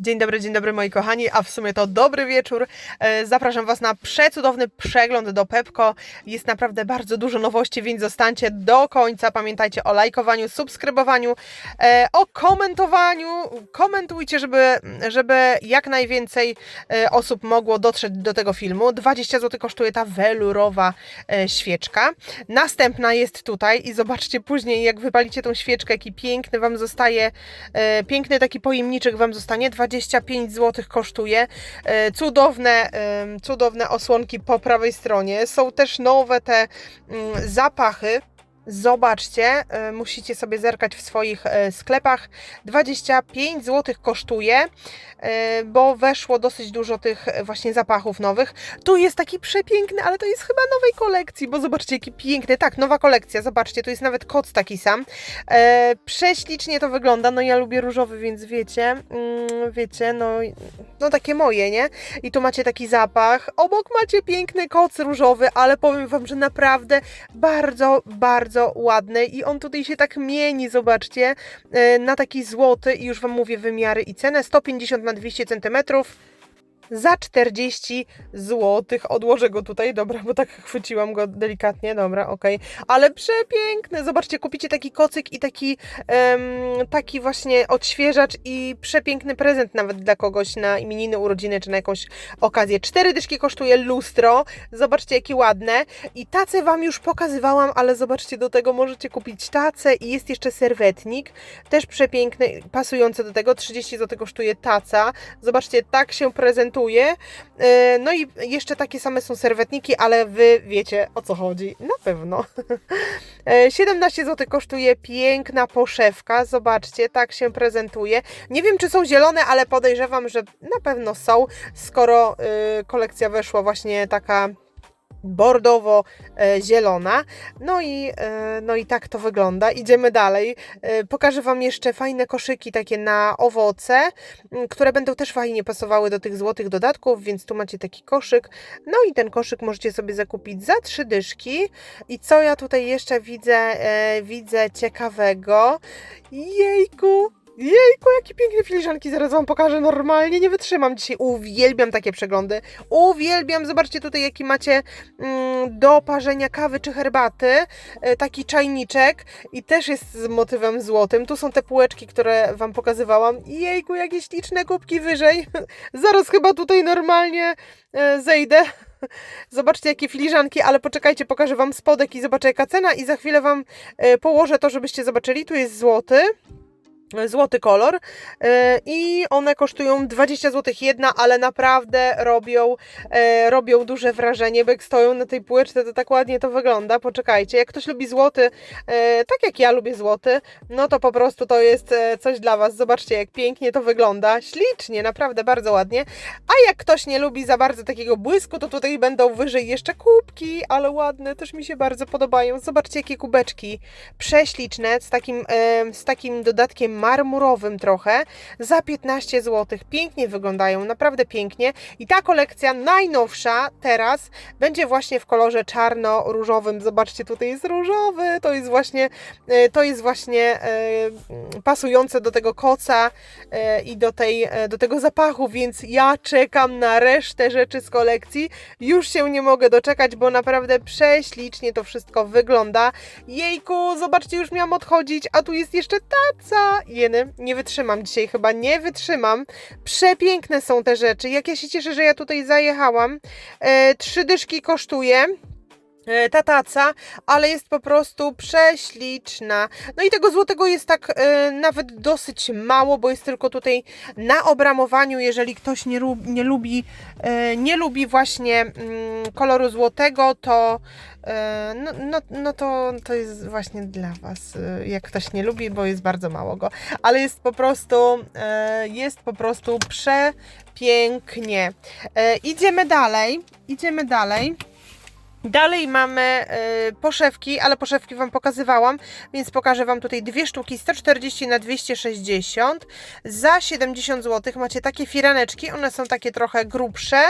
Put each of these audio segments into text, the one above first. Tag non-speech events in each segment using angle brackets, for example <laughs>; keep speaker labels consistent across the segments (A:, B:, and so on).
A: Dzień dobry, dzień dobry moi kochani, a w sumie to dobry wieczór. E, Zapraszam Was na przecudowny przegląd do Pepko. Jest naprawdę bardzo dużo nowości, więc zostańcie do końca. Pamiętajcie o lajkowaniu, subskrybowaniu, e, o komentowaniu. Komentujcie, żeby, żeby jak najwięcej e, osób mogło dotrzeć do tego filmu. 20 zł kosztuje ta welurowa świeczka. Następna jest tutaj i zobaczcie później, jak wypalicie tą świeczkę, jaki piękny Wam zostaje, piękny taki pojemniczek Wam zostanie. 25 zł kosztuje. E, Cudowne, cudowne osłonki po prawej stronie. Są też nowe te mm, zapachy. Zobaczcie, e, musicie sobie zerkać w swoich e, sklepach. 25 zł kosztuje, e, bo weszło dosyć dużo tych właśnie zapachów nowych. Tu jest taki przepiękny, ale to jest chyba nowej kolekcji, bo zobaczcie, jaki piękny. Tak, nowa kolekcja, zobaczcie, tu jest nawet koc taki sam. Prześlicznie to wygląda. No ja lubię różowy, więc wiecie, mm, wiecie, no, no takie moje, nie? I tu macie taki zapach. Obok macie piękny koc różowy, ale powiem Wam, że naprawdę bardzo, bardzo ładny i on tutaj się tak mieni, zobaczcie, e, na taki złoty i już Wam mówię wymiary i cenę, 150 na 200 centymetrów za 40 zł. Odłożę go tutaj, dobra, bo tak chwyciłam go delikatnie, dobra, okej. Ale przepiękny, zobaczcie, kupicie taki kocyk i taki, em, taki właśnie odświeżacz i przepiękny prezent nawet dla kogoś na imieniny, urodziny czy na jakąś okazję. Cztery dyszki kosztuje lustro, zobaczcie jakie ładne. I tacę Wam już pokazywałam, ale zobaczcie, do tego możecie kupić tacę i jest jeszcze serwetnik, też przepiękny, pasujący do tego, 30 zł kosztuje taca. Zobaczcie, tak się prezentuje. E, No i jeszcze takie same są serwetniki, ale Wy wiecie o co chodzi, na pewno. <laughs> E, 17 zł kosztuje piękna poszewka, zobaczcie, tak się prezentuje. Nie wiem czy są zielone, ale podejrzewam, że na pewno są, skoro y, kolekcja weszła właśnie taka bordowo-zielona. No i, e, no i tak to wygląda. Idziemy dalej. E, Pokażę Wam jeszcze fajne koszyki takie na owoce, które będą też fajnie pasowały do tych złotych dodatków, więc tu macie taki koszyk. No i ten koszyk możecie sobie zakupić za trzy dyszki. I co ja tutaj jeszcze widzę, e, widzę ciekawego? Jejku! Jejku, jakie piękne filiżanki, zaraz Wam pokażę, normalnie nie wytrzymam dzisiaj, uwielbiam takie przeglądy, uwielbiam, zobaczcie tutaj jaki macie mm, do parzenia kawy czy herbaty, e, taki czajniczek i też jest z motywem złotym, tu są te półeczki, które Wam pokazywałam, jejku, jakie śliczne kubki wyżej, <laughs> zaraz chyba tutaj normalnie e, zejdę. <laughs> Zobaczcie jakie filiżanki, ale poczekajcie, pokażę Wam spodek i zobaczę jaka cena i za chwilę Wam e, położę to, żebyście zobaczyli, tu jest złoty złoty kolor e, i one kosztują 20 zł jedna, ale naprawdę robią, e, robią duże wrażenie, bo jak stoją na tej półeczce, to tak ładnie to wygląda. Poczekajcie, jak ktoś lubi złoty, e, tak jak ja lubię złoty, no to po prostu to jest coś dla Was. Zobaczcie, jak pięknie to wygląda. Ślicznie, naprawdę bardzo ładnie. A jak ktoś nie lubi za bardzo takiego błysku, to tutaj będą wyżej jeszcze kubki, ale ładne, też mi się bardzo podobają. Zobaczcie, jakie kubeczki prześliczne, z takim, z takim dodatkiem marmurowym trochę, za 15 zł. Pięknie wyglądają, naprawdę pięknie. I ta kolekcja najnowsza teraz będzie właśnie w kolorze czarno-różowym. Zobaczcie, tutaj jest różowy, to jest właśnie, e, to jest właśnie e, pasujące do tego koca e, i do, tej, do tego zapachu, więc ja czekam na resztę rzeczy z kolekcji. Już się nie mogę doczekać, bo naprawdę prześlicznie to wszystko wygląda. Jejku, zobaczcie, już miałam odchodzić, a tu jest jeszcze taca. Jeny, nie wytrzymam dzisiaj, chyba nie wytrzymam. Przepiękne są te rzeczy. Jak ja się cieszę, że ja tutaj zajechałam. E, trzy dyszki kosztuje ta taca, ale jest po prostu prześliczna. No i tego złotego jest tak e, nawet dosyć mało, bo jest tylko tutaj na obramowaniu, jeżeli ktoś nie, nie lubi e, nie lubi właśnie mm, koloru złotego, to e, no, no, no to, to jest właśnie dla Was, e, jak ktoś nie lubi, bo jest bardzo mało go, ale jest po prostu e, jest po prostu przepięknie. E, idziemy dalej, idziemy dalej. Dalej mamy y, poszewki, ale poszewki Wam pokazywałam, więc pokażę Wam tutaj dwie sztuki, 140 na 260 za 70 zł. Macie takie firaneczki, one są takie trochę grubsze.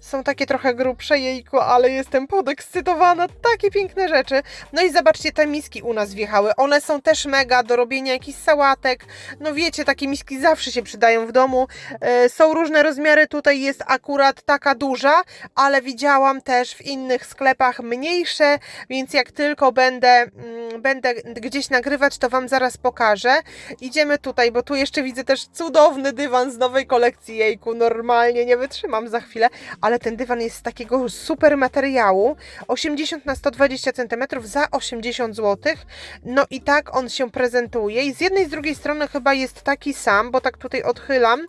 A: Są takie trochę grubsze, jejku, ale jestem podekscytowana. Takie piękne rzeczy. No i zobaczcie, te miski u nas wjechały. One są też mega do robienia jakichś sałatek. No wiecie, takie miski zawsze się przydają w domu. E, są różne rozmiary. Tutaj jest akurat taka duża, ale widziałam też w innych sklepach mniejsze, więc jak tylko będę, mm, będę gdzieś nagrywać, to Wam zaraz pokażę. Idziemy tutaj, bo tu jeszcze widzę też cudowny dywan z nowej kolekcji. Jejku, normalnie nie wytrzymam za chwilę, ale ten dywan jest z takiego super materiału. 80 na 120 cm za 80 zł. No i tak on się prezentuje. I z jednej i z drugiej strony chyba jest taki sam, bo tak tutaj odchylam.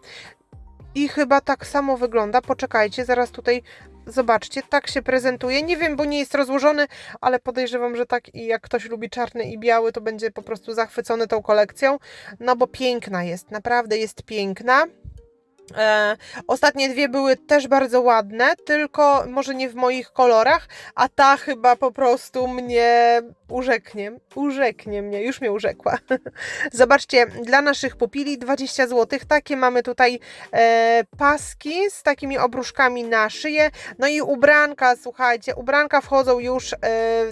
A: I chyba tak samo wygląda. Poczekajcie, zaraz tutaj zobaczcie, tak się prezentuje. Nie wiem, bo nie jest rozłożony, ale podejrzewam, że tak i jak ktoś lubi czarny i biały, to będzie po prostu zachwycony tą kolekcją. No bo piękna jest, naprawdę jest piękna. E, ostatnie dwie były też bardzo ładne, tylko może nie w moich kolorach, a ta chyba po prostu mnie urzeknie. Urzeknie mnie, już mnie urzekła. <laughs> Zobaczcie, dla naszych pupili 20 zł. Takie mamy tutaj e, paski z takimi obruszkami na szyję. No i ubranka, słuchajcie, ubranka wchodzą już e,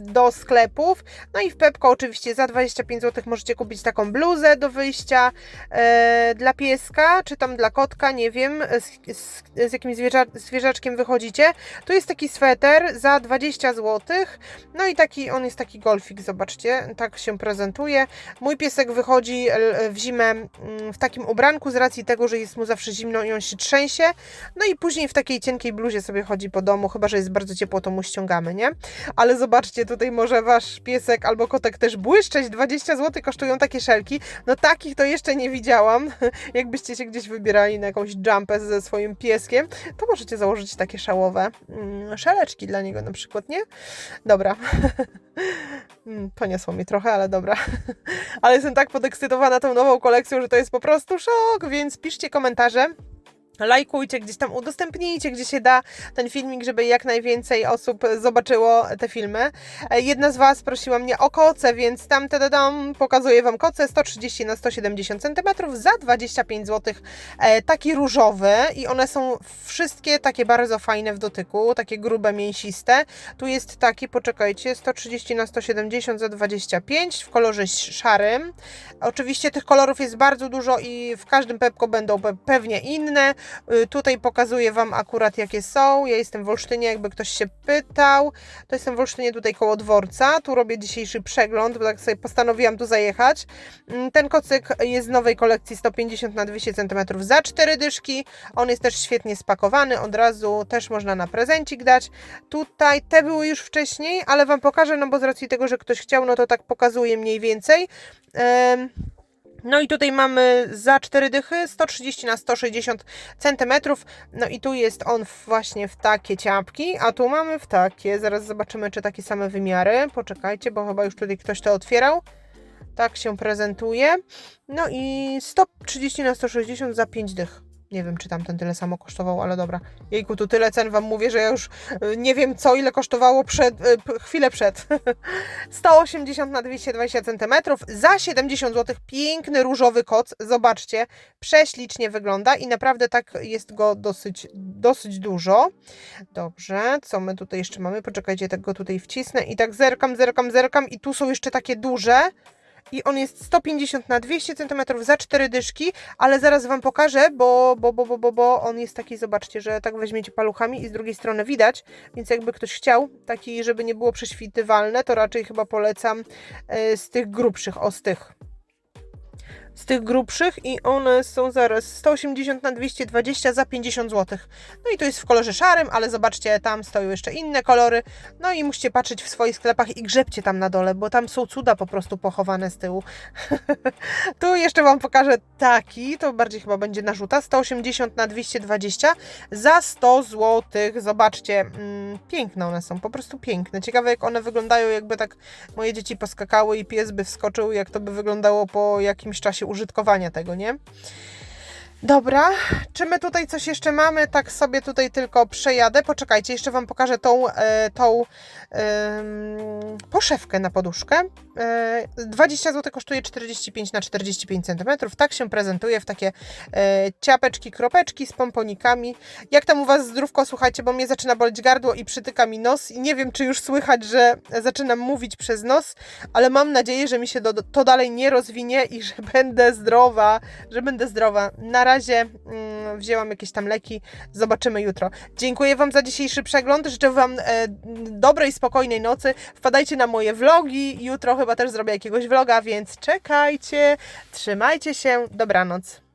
A: do sklepów. No i w Pepko oczywiście za 25 zł możecie kupić taką bluzę do wyjścia e, dla pieska, czy tam dla kotka, nie wiem, z, z, z jakim zwierza, zwierzaczkiem wychodzicie. Tu jest taki sweter za 20 zł. No i taki, on jest taki golfik, zobaczcie, tak się prezentuje. Mój piesek wychodzi w zimę mm, w takim ubranku z racji tego, że jest mu zawsze zimno i on się trzęsie. No i później w takiej cienkiej bluzie sobie chodzi po domu, chyba że jest bardzo ciepło, to mu ściągamy, nie? Ale zobaczcie, tutaj może wasz piesek albo kotek też błyszczeć. 20 zł kosztują takie szelki. No takich to jeszcze nie widziałam. <laughs> Jakbyście się gdzieś wybierali na jakąś jumpę ze swoim pieskiem, to możecie założyć takie szałowe mm, szeleczki dla niego na przykład, nie? Dobra. <laughs> Mm, Poniosło mi trochę, ale dobra. <laughs> Ale jestem tak podekscytowana tą nową kolekcją, że to jest po prostu szok, więc piszcie komentarze. Lajkujcie, gdzieś tam udostępnijcie, gdzie się da ten filmik, żeby jak najwięcej osób zobaczyło te filmy. E, Jedna z Was prosiła mnie o koce, więc tam dam pokazuję Wam koce 130 na 170 cm za 25 zł. E, Taki różowy i one są wszystkie takie bardzo fajne w dotyku, takie grube, mięsiste. Tu jest taki, poczekajcie, 130 na 170 za 25 w kolorze szarym. Oczywiście tych kolorów jest bardzo dużo i w każdym Pepko będą pe- pewnie inne. Y, Tutaj pokazuję Wam akurat jakie są. Ja jestem w Olsztynie, jakby ktoś się pytał. To jestem w Olsztynie tutaj koło dworca. Tu robię dzisiejszy przegląd, bo tak sobie postanowiłam tu zajechać. Mm, Ten kocyk jest z nowej kolekcji 150 na 200 cm za 4 dyszki. On jest też świetnie spakowany, od razu też można na prezencik dać. Tutaj te były już wcześniej, ale Wam pokażę, no bo z racji tego, że ktoś chciał, no to tak pokazuję mniej więcej. No i tutaj mamy za 4 dychy 130 na 160 cm. No i tu jest on właśnie w takie ciapki, a tu mamy w takie. Zaraz zobaczymy, czy takie same wymiary. Poczekajcie, bo chyba już tutaj ktoś to otwierał. Tak się prezentuje. No i 130 na 160 za 5 dych. Nie wiem, czy tamten tyle samo kosztował, ale dobra. Jejku, tu tyle cen Wam mówię, że ja już y, nie wiem, co ile kosztowało przed, y, chwilę przed. <laughs> 180 na 220 cm za 70 zł. Piękny różowy koc. Zobaczcie, prześlicznie wygląda i naprawdę tak jest go dosyć, dosyć dużo. Dobrze, co my tutaj jeszcze mamy? Poczekajcie, tak go tutaj wcisnę i tak zerkam, zerkam, zerkam i tu są jeszcze takie duże. I on jest 150 na 200 cm za 4 dyszki, ale zaraz Wam pokażę, bo, bo, bo, bo, bo, bo on jest taki, zobaczcie, że tak weźmiecie paluchami i z drugiej strony widać, więc jakby ktoś chciał, taki, żeby nie było prześwitywalne, to raczej chyba polecam e, z tych grubszych, o z tych. Grubszych i one są zaraz 180 na 220 za 50 zł. No i to jest w kolorze szarym, ale zobaczcie, tam stoją jeszcze inne kolory. No i musicie patrzeć w swoich sklepach i grzebcie tam na dole, bo tam są cuda po prostu pochowane z tyłu. <laughs> tu jeszcze Wam pokażę taki, to bardziej chyba będzie narzuta, 180 na 220 za 100 zł. Zobaczcie, mm, piękne one są, po prostu piękne. Ciekawe jak one wyglądają, jakby tak moje dzieci poskakały i pies by wskoczył, jak to by wyglądało po jakimś czasie użytkowania tego, nie? Dobra, czy my tutaj coś jeszcze mamy? Tak sobie tutaj tylko przejadę. Poczekajcie, jeszcze Wam pokażę tą, e, tą poszewkę na poduszkę. E, 20 zł kosztuje 45 na 45 cm. Tak się prezentuje w takie e, ciapeczki, kropeczki z pomponikami. Jak tam u Was zdrówko? Słuchajcie, bo mnie zaczyna boleć gardło i przytyka mi nos i nie wiem, czy już słychać, że zaczynam mówić przez nos, ale mam nadzieję, że mi się do, to dalej nie rozwinie i że będę zdrowa, że będę zdrowa. Na razie mm, wzięłam jakieś tam leki, zobaczymy jutro. Dziękuję Wam za dzisiejszy przegląd, życzę Wam e, dobrej, spokojnej nocy. Wpadajcie na moje vlogi, jutro chyba też zrobię jakiegoś vloga, więc czekajcie, trzymajcie się, dobranoc.